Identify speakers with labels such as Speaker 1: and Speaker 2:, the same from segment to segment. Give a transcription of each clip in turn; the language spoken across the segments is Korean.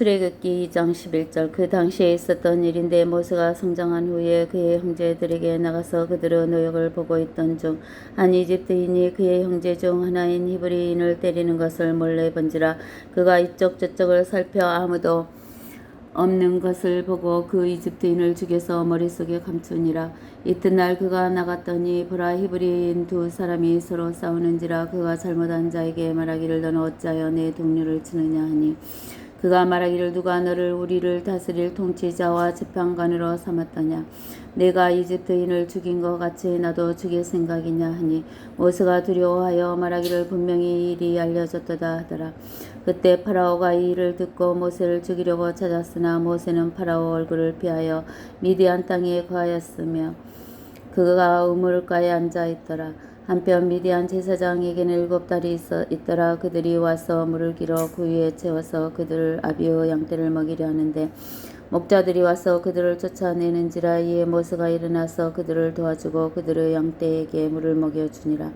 Speaker 1: 출애굽기 2장 11절. 그 당시에 있었던 일인데 모세가 성장한 후에 그의 형제들에게 나가서 그들의 노역을 보고 있던 중 한 이집트인이 그의 형제 중 하나인 히브리인을 때리는 것을 몰래 본지라 그가 이쪽 저쪽을 살펴 아무도 없는 것을 보고 그 이집트인을 죽여서 머릿속에 감추니라. 이튿날 그가 나갔더니 보라 히브리인 두 사람이 서로 싸우는지라 그가 잘못한 자에게 말하기를 너는 어찌하여 내 동료를 치느냐 하니 그가 말하기를 누가 너를 우리를 다스릴 통치자와 재판관으로 삼았더냐 내가 이집트인을 죽인 것 같이 나도 죽일 생각이냐 하니 모세가 두려워하여 말하기를 분명히 이 일이 알려졌도다 하더라 그때 파라오가 이 일을 듣고 모세를 죽이려고 찾았으나 모세는 파라오 얼굴을 피하여 미디안 땅에 거하였으며 그가 우물가에 앉아 있더라. 한편 미디안 제사장에게는 일곱 딸이 있어 있더라. 그들이 와서 물을 길어 그 위에 채워서 그들을 아비의 양떼를 먹이려 하는데 목자들이 와서 그들을 쫓아내는지라 이에 모세가 일어나서 그들을 도와주고 그들의 양떼에게 물을 먹여주니라.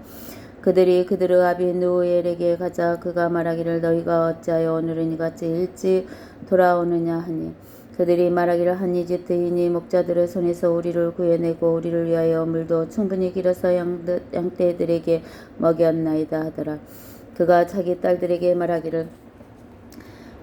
Speaker 1: 그들이 그들의 아비 누엘에게 가자 그가 말하기를 너희가 어찌하여 오늘은 이같이 일찍 돌아오느냐 하니 그들이 말하기를 한 이집트인이 목자들의 손에서 우리를 구해내고 우리를 위하여 물도 충분히 길어서 양, 양떼들에게 먹였나이다 하더라. 그가 자기 딸들에게 말하기를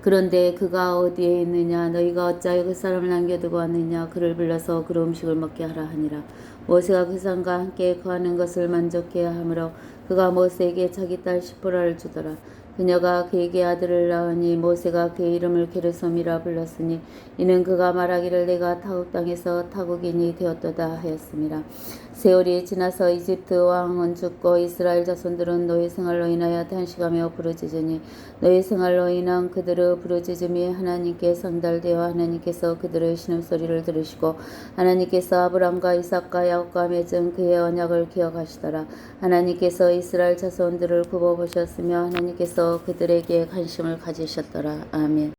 Speaker 1: 그런데 그가 어디에 있느냐? 너희가 어찌하여 그 사람을 남겨두고 왔느냐? 그를 불러서 그 음식을 먹게 하라 하니라. 모세가 그 사람과 함께 거하는 것을 만족해 하므로 그가 모세에게 자기 딸 시포라를 주더라 그녀가 그에게 아들을 낳으니 모세가 그의 이름을 게르솜이라 불렀으니 이는 그가 말하기를 내가 타국 땅에서 타국인이 되었도다 하였습니다. 세월이 지나서 이집트 왕은 죽고 이스라엘 자손들은 노예 생활로 인하여 탄식하며 부르짖으니 노예 생활로 인한 그들의 부르짖음이 하나님께 상달되어 하나님께서 그들의 신음소리를 들으시고 하나님께서 아브람과 이삭과 야곱과 맺은 그의 언약을 기억하시더라. 하나님께서 이스라엘 자손들을 굽어보셨으며 하나님께서 그들에게 관심을 가지셨더라. 아멘.